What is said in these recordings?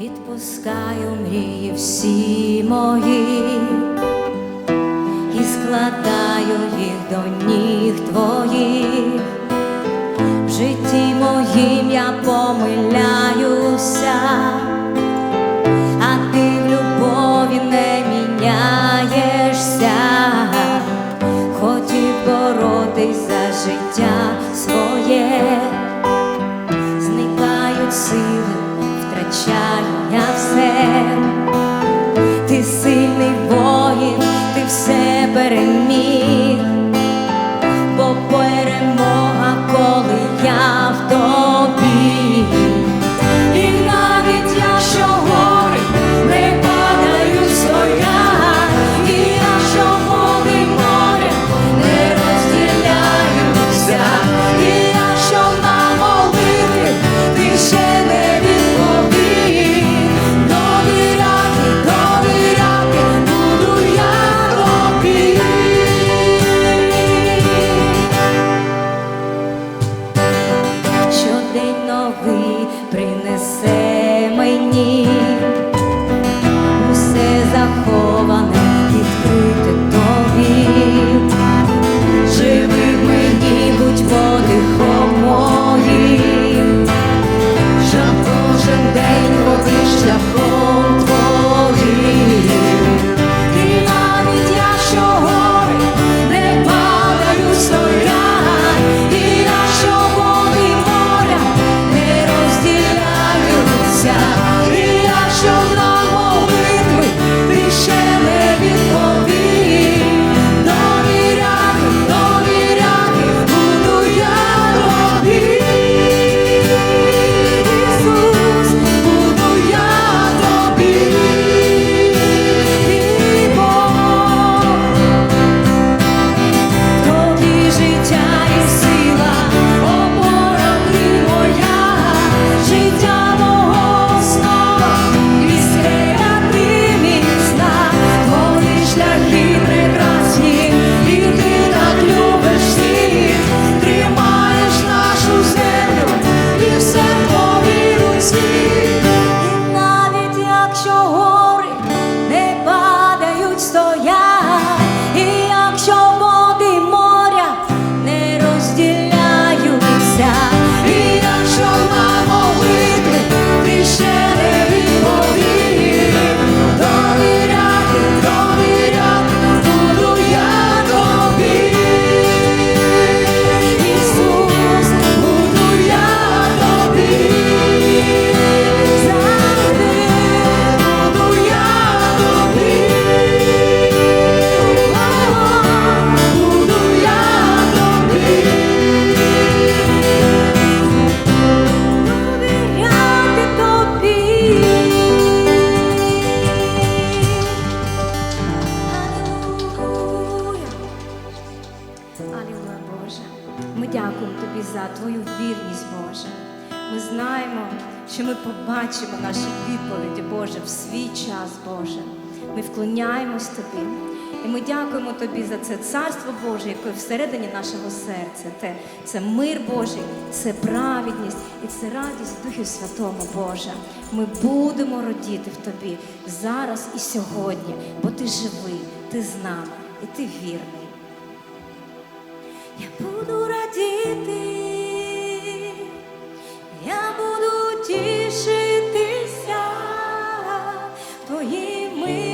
Відпускаю мрії всі мої і складаю їх до ніг твоїх, в житті моїм я помиляю. Ми знаємо, що ми побачимо наші відповіді, Боже, в свій час, Боже. Ми вклоняємось Тобі. І ми дякуємо Тобі за це царство Боже, яке всередині нашого серця. Те, Це мир Божий, це праведність і це радість Духів Святому Боже. Ми будемо родіти в Тобі зараз і сьогодні, бо ти живий, ти з нами і ти вірний. Я буду радіти. і ми.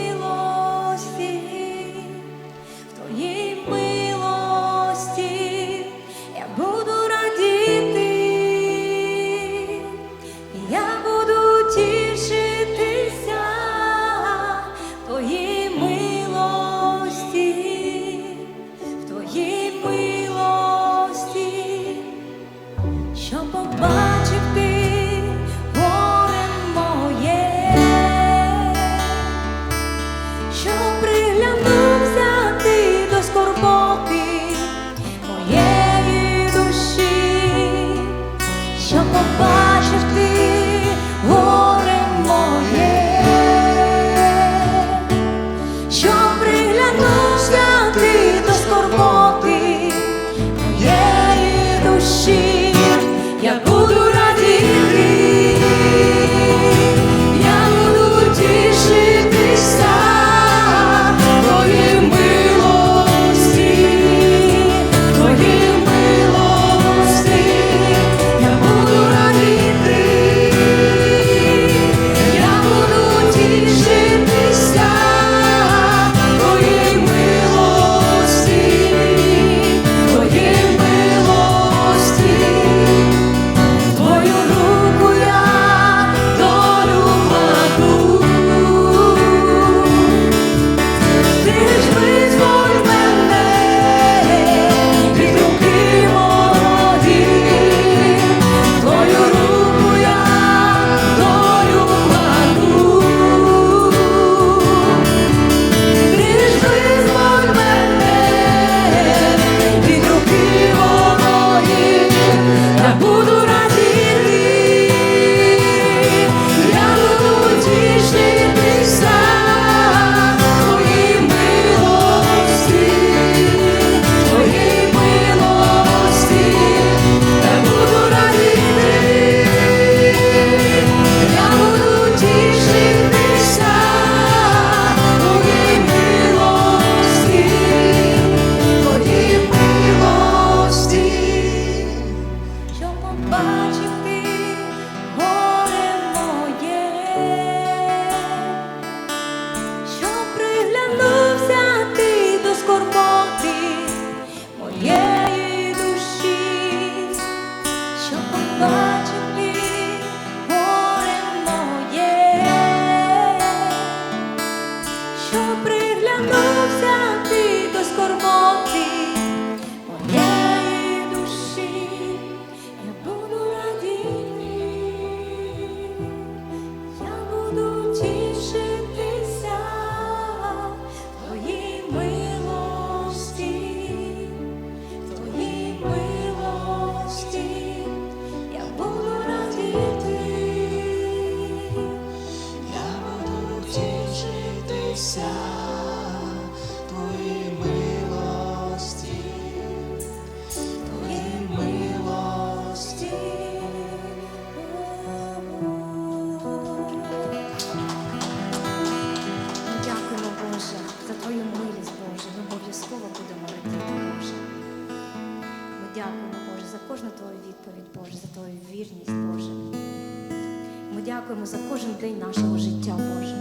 дякуємо за кожен день нашого життя, Боже.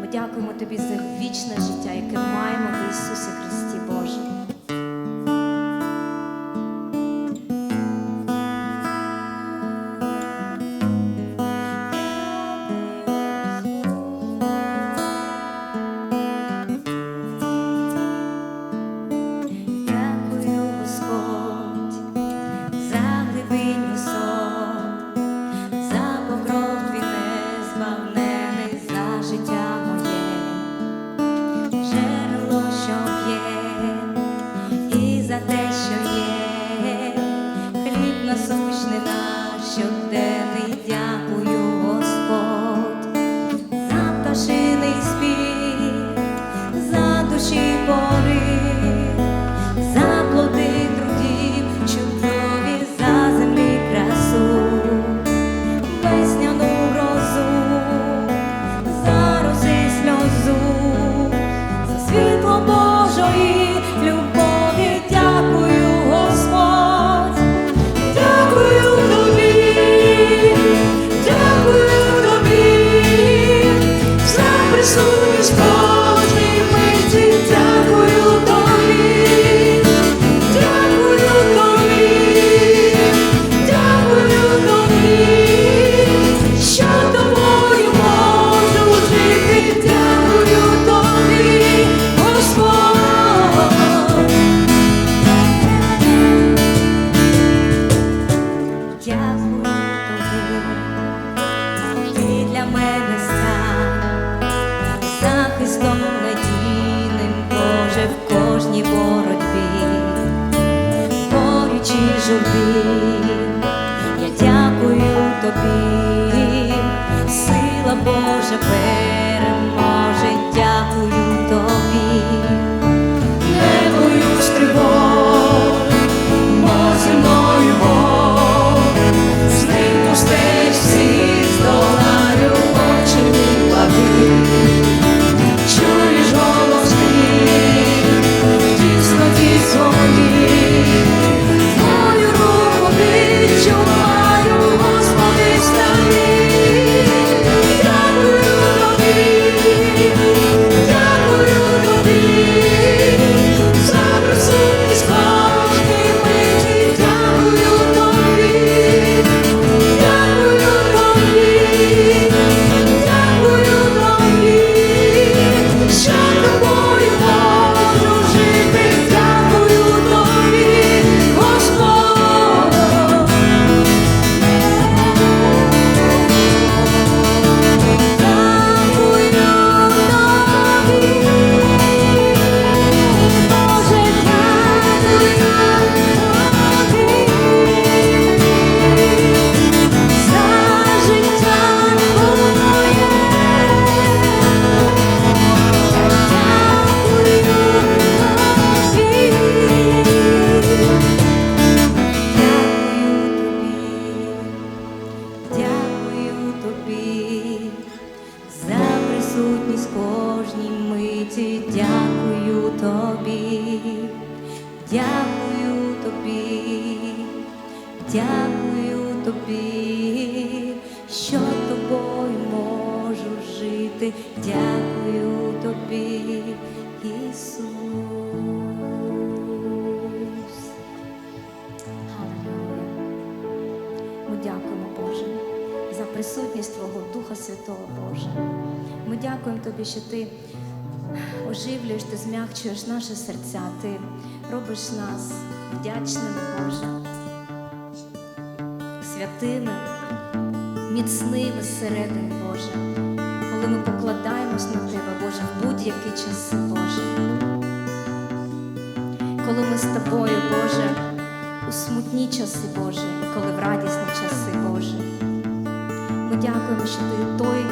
Ми дякуємо Тобі за вічне життя, яке маємо в Ісусі Христі, Боже. Присутність Твого Духа Святого Боже. Ми дякуємо Тобі, що Ти оживлюєш, ти змягчуєш наші серця, ти робиш нас вдячними, Боже, святими, міцними зсередини, Боже, коли ми покладаємось на Тебе, Боже, в будь-які часи, Боже. Коли ми з тобою, Боже, у смутні часи, Боже, коли в радісні часи, Боже. Ми дякуємо, що ти той,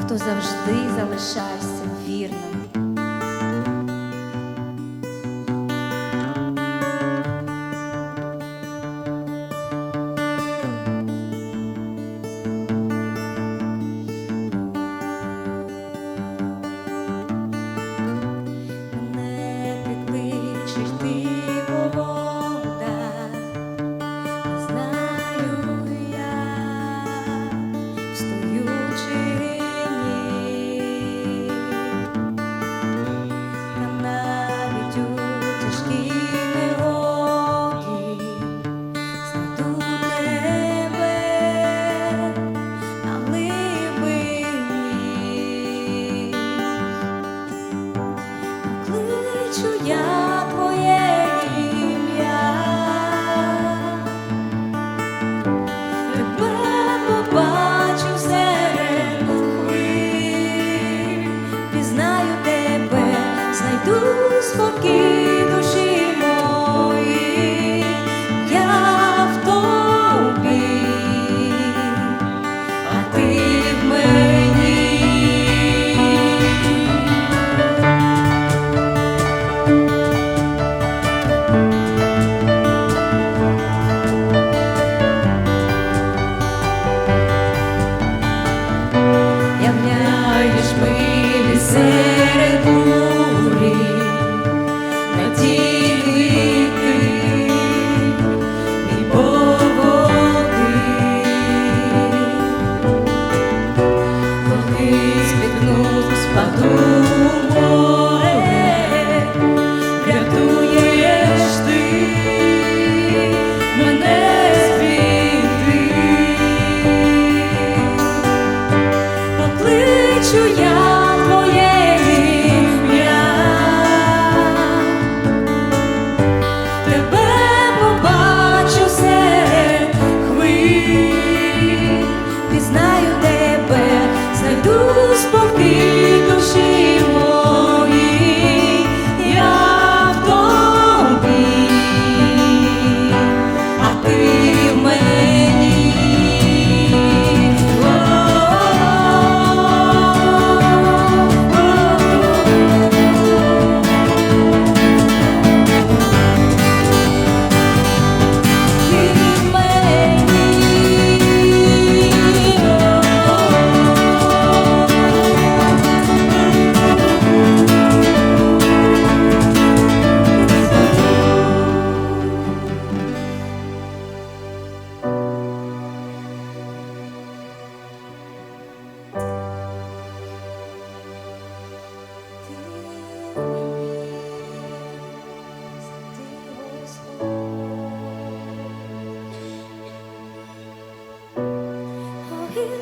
хто завжди залишаєшся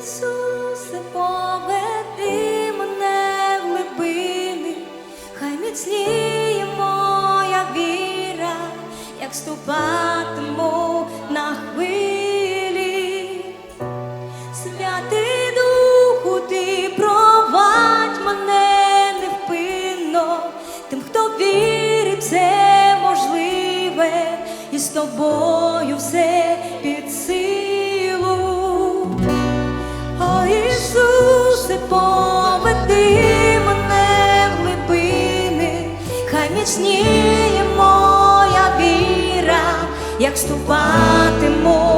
Ісусе, поведи мене в моя віра, як ступатиму на хвилі. Святий Духу, ти провадь мене невпинно, тим, хто вірить, можливе, і з тобою все міцніє моя віра, як ступатиму